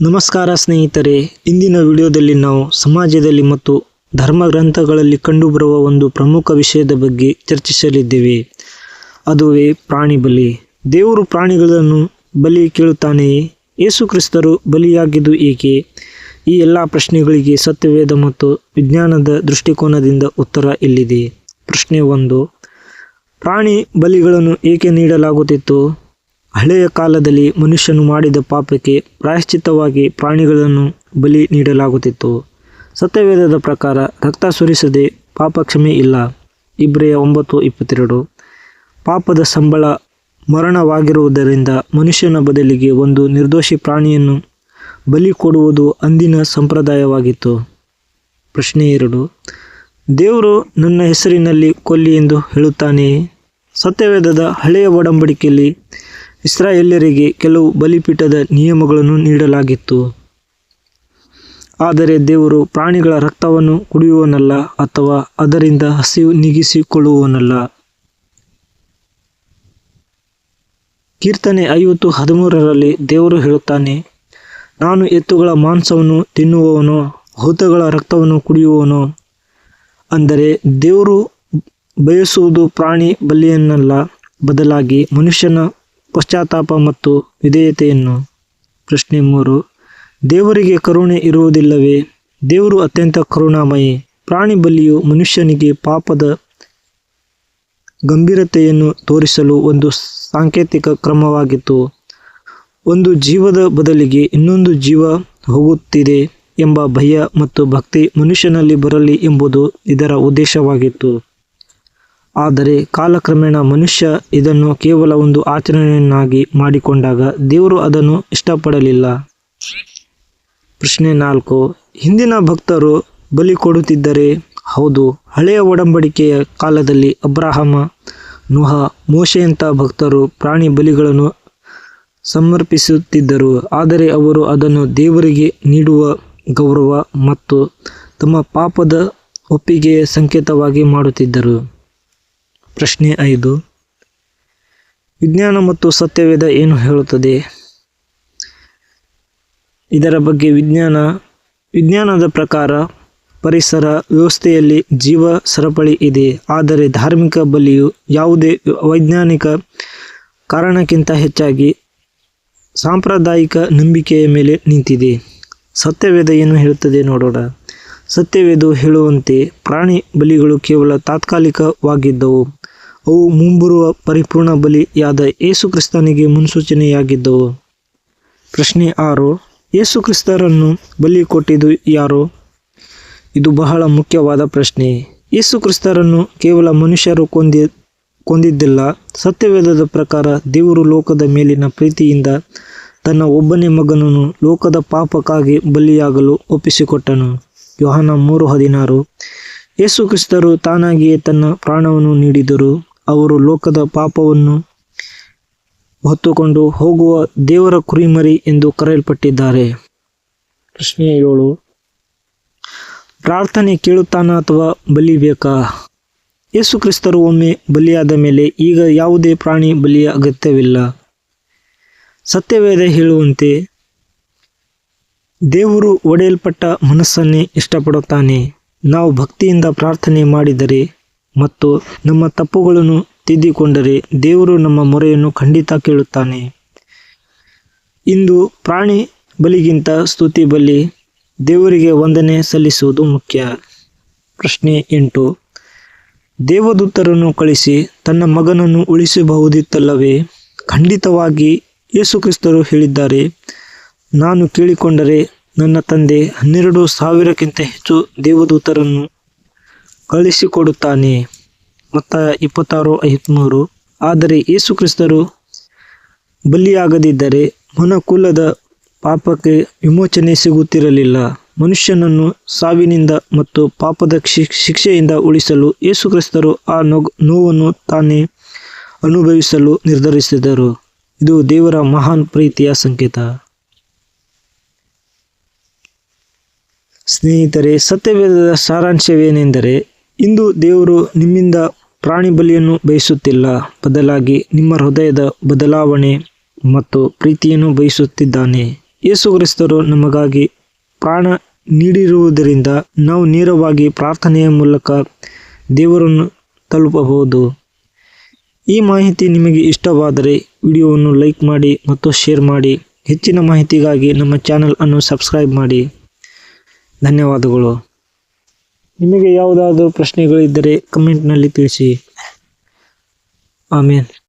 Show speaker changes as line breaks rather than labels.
ನಮಸ್ಕಾರ ಸ್ನೇಹಿತರೆ, ಇಂದಿನ ವಿಡಿಯೋದಲ್ಲಿ ನಾವು ಸಮಾಜದಲ್ಲಿ ಮತ್ತು ಧರ್ಮ ಗ್ರಂಥಗಳಲ್ಲಿ ಕಂಡುಬರುವ ಒಂದು ಪ್ರಮುಖ ವಿಷಯದ ಬಗ್ಗೆ ಚರ್ಚಿಸಲಿದ್ದೇವೆ. ಅದುವೇ ಪ್ರಾಣಿ ಬಲಿ. ದೇವರು ಪ್ರಾಣಿಗಳನ್ನು ಬಲಿ ಕೇಳುತ್ತಾನೆಯೇ? ಯೇಸು ಕ್ರಿಸ್ತರು ಬಲಿಯಾಗಿದ್ದು ಏಕೆ? ಈ ಎಲ್ಲ ಪ್ರಶ್ನೆಗಳಿಗೆ ಸತ್ಯವೇದ ಮತ್ತು ವಿಜ್ಞಾನದ ದೃಷ್ಟಿಕೋನದಿಂದ ಉತ್ತರ ಇಲ್ಲಿದೆ. ಪ್ರಶ್ನೆ ಒಂದು, ಪ್ರಾಣಿ ಬಲಿಗಳನ್ನು ಏಕೆ ನೀಡಲಾಗುತ್ತಿತ್ತು? ಹಳೆಯ ಕಾಲದಲ್ಲಿ ಮನುಷ್ಯನು ಮಾಡಿದ ಪಾಪಕ್ಕೆ ಪ್ರಾಯಶ್ಚಿತ್ತವಾಗಿ ಪ್ರಾಣಿಗಳನ್ನು ಬಲಿ ನೀಡಲಾಗುತ್ತಿತ್ತು. ಸತ್ಯವೇದದ ಪ್ರಕಾರ ರಕ್ತ ಸುರಿಸದೆ ಪಾಪ ಕ್ಷಮೆ ಇಲ್ಲ. ಇಬ್ರೆಯ ಒಂಬತ್ತು ಇಪ್ಪತ್ತೆರಡು. ಪಾಪದ ಸಂಬಳ ಮರಣವಾಗಿರುವುದರಿಂದ ಮನುಷ್ಯನ ಬದಲಿಗೆ ಒಂದು ನಿರ್ದೋಷಿ ಪ್ರಾಣಿಯನ್ನು ಬಲಿ ಕೊಡುವುದು ಅಂದಿನ ಸಂಪ್ರದಾಯವಾಗಿತ್ತು. ಪ್ರಶ್ನೆ ಎರಡು. ದೇವರು ನನ್ನ ಹೆಸರಿನಲ್ಲಿ ಕೊಲ್ಲಿ ಎಂದು ಹೇಳುತ್ತಾನೆಯೇ? ಸತ್ಯವೇದದ ಹಳೆಯ ಒಡಂಬಡಿಕೆಯಲ್ಲಿ ಇಸ್ರಾಯೇಲ್ಯರಿಗೆ ಕೆಲವು ಬಲಿಪೀಠದ ನಿಯಮಗಳನ್ನು ನೀಡಲಾಗಿತ್ತು. ಆದರೆ ದೇವರು ಪ್ರಾಣಿಗಳ ರಕ್ತವನ್ನು ಕುಡಿಯುವನಲ್ಲ ಅಥವಾ ಅದರಿಂದ ಹಸಿವು ನೀಗಿಸಿಕೊಳ್ಳುವನಲ್ಲ. ಕೀರ್ತನೆ ಐವತ್ತು ಹದಿಮೂರರಲ್ಲಿ ದೇವರು ಹೇಳುತ್ತಾನೆ, ನಾನು ಎತ್ತುಗಳ ಮಾಂಸವನ್ನು ತಿನ್ನುವವನೋ, ಹೂತಗಳ ರಕ್ತವನ್ನು ಕುಡಿಯುವವನೋ? ಅಂದರೆ ದೇವರು ಬಯಸುವುದು ಪ್ರಾಣಿ ಬಲಿಯನ್ನಲ್ಲ, ಬದಲಾಗಿ ಮನುಷ್ಯನ ಪಶ್ಚಾತ್ತಾಪ ಮತ್ತು ವಿಧೇಯತೆಯನ್ನು. ಪ್ರಶ್ನೆ ಮೂರು. ದೇವರಿಗೆ ಕರುಣೆ ಇರುವುದಿಲ್ಲವೇ? ದೇವರು ಅತ್ಯಂತ ಕರುಣಾಮಯಿ. ಪ್ರಾಣಿ ಬಲಿಯು ಮನುಷ್ಯನಿಗೆ ಪಾಪದ ಗಂಭೀರತೆಯನ್ನು ತೋರಿಸಲು ಒಂದು ಸಾಂಕೇತಿಕ ಕ್ರಮವಾಗಿತ್ತು. ಒಂದು ಜೀವದ ಬದಲಿಗೆ ಇನ್ನೊಂದು ಜೀವ ಹೋಗುತ್ತಿದೆ ಎಂಬ ಭಯ ಮತ್ತು ಭಕ್ತಿ ಮನುಷ್ಯನಲ್ಲಿ ಬರಲಿ ಎಂಬುದು ಇದರ ಉದ್ದೇಶವಾಗಿತ್ತು. ಆದರೆ ಕಾಲಕ್ರಮೇಣ ಮನುಷ್ಯ ಇದನ್ನು ಕೇವಲ ಒಂದು ಆಚರಣೆಯನ್ನಾಗಿ ಮಾಡಿಕೊಂಡಾಗ ದೇವರು ಅದನ್ನು ಇಷ್ಟಪಡಲಿಲ್ಲ. ಪ್ರಶ್ನೆ ನಾಲ್ಕು, ಹಿಂದಿನ ಭಕ್ತರು ಬಲಿ ಕೊಡುತ್ತಿದ್ದರೆ ಹೌದು, ಹಳೆಯ ಒಡಂಬಡಿಕೆಯ ಕಾಲದಲ್ಲಿ ಅಬ್ರಾಹಮ, ನುಹ, ಮೋಶೆಯಂಥ ಭಕ್ತರು ಪ್ರಾಣಿ ಬಲಿಗಳನ್ನು ಸಮರ್ಪಿಸುತ್ತಿದ್ದರು, ಆದರೆ ಅವರು ಅದನ್ನು ದೇವರಿಗೆ ನೀಡುವ ಗೌರವ ಮತ್ತು ತಮ್ಮ ಪಾಪದ ಒಪ್ಪಿಗೆಯ ಸಂಕೇತವಾಗಿ ಮಾಡುತ್ತಿದ್ದರು. ಪ್ರಶ್ನೆ ಐದು. ವಿಜ್ಞಾನ ಮತ್ತು ಸತ್ಯವೇದ ಏನು ಹೇಳುತ್ತದೆ? ಇದರ ಬಗ್ಗೆ ವಿಜ್ಞಾನ, ವಿಜ್ಞಾನದ ಪ್ರಕಾರ ಪರಿಸರ ವ್ಯವಸ್ಥೆಯಲ್ಲಿ ಜೀವ ಸರಪಳಿ ಇದೆ. ಆದರೆ ಧಾರ್ಮಿಕ ಬಲಿಯು ಯಾವುದೇ ವೈಜ್ಞಾನಿಕ ಕಾರಣಕ್ಕಿಂತ ಹೆಚ್ಚಾಗಿ ಸಾಂಪ್ರದಾಯಿಕ ನಂಬಿಕೆಯ ಮೇಲೆ ನಿಂತಿದೆ. ಸತ್ಯವೇದ ಏನು ಹೇಳುತ್ತದೆ ನೋಡೋಣ. ಸತ್ಯವೇದ ಹೇಳುವಂತೆ ಪ್ರಾಣಿ ಬಲಿಗಳು ಕೇವಲ ತಾತ್ಕಾಲಿಕವಾಗಿದ್ದವು. ಅವು ಮುಂಬರುವ ಪರಿಪೂರ್ಣ ಬಲಿಯಾದ ಯೇಸು ಕ್ರಿಸ್ತನಿಗೆ ಮುನ್ಸೂಚನೆಯಾಗಿದ್ದವು. ಪ್ರಶ್ನೆ ಆರು ಯೇಸು ಕ್ರಿಸ್ತರನ್ನು ಬಲಿ ಕೊಟ್ಟಿದ್ದು ಯಾರು? ಇದು ಬಹಳ ಮುಖ್ಯವಾದ ಪ್ರಶ್ನೆ. ಯೇಸು ಕ್ರಿಸ್ತರನ್ನು ಕೇವಲ ಮನುಷ್ಯರು ಕೊಂದಿ, ಕೊಂದಿದ್ದಿಲ್ಲ, ಸತ್ಯವೇದದ ಪ್ರಕಾರ ದೇವರು ಲೋಕದ ಮೇಲಿನ ಪ್ರೀತಿಯಿಂದ ತನ್ನ ಒಬ್ಬನೇ ಮಗನನ್ನು ಲೋಕದ ಪಾಪಕ್ಕಾಗಿ ಬಲಿಯಾಗಲು ಒಪ್ಪಿಸಿಕೊಟ್ಟನು. ಯೋಹಾನ ಮೂರು ಹದಿನಾರು ಯೇಸು ಕ್ರಿಸ್ತರು ತಾನಾಗಿಯೇ ತನ್ನ ಪ್ರಾಣವನ್ನು ನೀಡಿದರು. ಅವರು ಲೋಕದ ಪಾಪವನ್ನು ಹೊತ್ತುಕೊಂಡು ಹೋಗುವ ದೇವರ ಕುರಿಮರಿ ಎಂದು ಕರೆಯಲ್ಪಟ್ಟಿದ್ದಾರೆ. ಪ್ರಶ್ನೆ ಏಳು. ಪ್ರಾರ್ಥನೆ ಕೇಳುತ್ತಾನ ಅಥವಾ ಬಲಿ ಬೇಕಾ? ಯೇಸು ಕ್ರಿಸ್ತರು ಒಮ್ಮೆ ಬಲಿಯಾದ ಮೇಲೆ ಈಗ ಯಾವುದೇ ಪ್ರಾಣಿ ಬಲಿಯ ಅಗತ್ಯವಿಲ್ಲ. ಸತ್ಯವೇದ ಹೇಳುವಂತೆ, ದೇವರು ಒಡೆಯಲ್ಪಟ್ಟ ಮನಸ್ಸನ್ನೇ ಇಷ್ಟಪಡುತ್ತಾನೆ. ನಾವು ಭಕ್ತಿಯಿಂದ ಪ್ರಾರ್ಥನೆ ಮಾಡಿದರೆ ಮತ್ತು ನಮ್ಮ ತಪ್ಪುಗಳನ್ನು ತಿದ್ದಿಕೊಂಡರೆ ದೇವರು ನಮ್ಮ ಮೊರೆಯನ್ನು ಖಂಡಿತ ಕೇಳುತ್ತಾನೆ. ಇಂದು ಪ್ರಾಣಿ ಬಲಿಗಿಂತ ಸ್ತುತಿ ಬಲಿ ದೇವರಿಗೆ ವಂದನೆ ಸಲ್ಲಿಸುವುದು ಮುಖ್ಯ. ಪ್ರಶ್ನೆ ಎಂಟು. ದೇವದೂತರನ್ನು ಕಳಿಸಿ ತನ್ನ ಮಗನನ್ನು ಉಳಿಸಬಹುದಿತ್ತಲ್ಲವೇ? ಖಂಡಿತವಾಗಿ ಯೇಸು ಕ್ರಿಸ್ತರು ಹೇಳಿದ್ದಾರೆ, ನಾನು ಕೇಳಿಕೊಂಡರೆ ನನ್ನ ತಂದೆ ಹನ್ನೆರಡು ಸಾವಿರಕ್ಕಿಂತ ಹೆಚ್ಚು ದೇವದೂತರನ್ನು ಕಳಿಸಿಕೊಡುತ್ತಾನೆ ಮತ್ತ ಇಪ್ಪತ್ತಾರು ಐವತ್ತ್ಮೂರು ಆದರೆ ಯೇಸು ಕ್ರಿಸ್ತರು ಬಲಿಯಾಗದಿದ್ದರೆ ಮನಕುಲದ ಪಾಪಕ್ಕೆ ವಿಮೋಚನೆ ಸಿಗುತ್ತಿರಲಿಲ್ಲ. ಮನುಷ್ಯನನ್ನು ಸಾವಿನಿಂದ ಮತ್ತು ಪಾಪದ ಶಿಕ್ಷೆಯಿಂದ ಉಳಿಸಲು ಯೇಸು ಕ್ರಿಸ್ತರು ಆ ನೋವನ್ನು ತಾನೇ ಅನುಭವಿಸಲು ನಿರ್ಧರಿಸಿದರು. ಇದು ದೇವರ ಮಹಾನ್ ಪ್ರೀತಿಯ ಸಂಕೇತ. ಸ್ನೇಹಿತರೆ, ಸತ್ಯವೇದದ ಸಾರಾಂಶವೇನೆಂದರೆ ಇಂದು ದೇವರು ನಿಮ್ಮಿಂದ ಪ್ರಾಣಿ ಬಲಿಯನ್ನು ಬಯಸುತ್ತಿಲ್ಲ. ಬದಲಾಗಿ ನಿಮ್ಮ ಹೃದಯದ ಬದಲಾವಣೆ ಮತ್ತು ಪ್ರೀತಿಯನ್ನು ಬಯಸುತ್ತಿದ್ದಾನೆ. ಯೇಸು ಕ್ರಿಸ್ತರು ನಮಗಾಗಿ ಪ್ರಾಣ ನೀಡಿರುವುದರಿಂದ ನಾವು ನೇರವಾಗಿ ಪ್ರಾರ್ಥನೆಯ ಮೂಲಕ ದೇವರನ್ನು ತಲುಪಬಹುದು. ಈ ಮಾಹಿತಿ ನಿಮಗೆ ಇಷ್ಟವಾದರೆ ವಿಡಿಯೋವನ್ನು ಲೈಕ್ ಮಾಡಿ ಮತ್ತು ಶೇರ್ ಮಾಡಿ. ಹೆಚ್ಚಿನ ಮಾಹಿತಿಗಾಗಿ ನಮ್ಮ ಚಾನಲ್ ಅನ್ನು ಸಬ್ಸ್ಕ್ರೈಬ್ ಮಾಡಿ. ಧನ್ಯವಾದಗಳು. ನಿಮಗೆ ಯಾವುದಾದರೂ ಪ್ರಶ್ನೆಗಳಿದ್ದರೆ ಕಮೆಂಟ್ನಲ್ಲಿ ತಿಳಿಸಿ. ಆಮೇಲೆ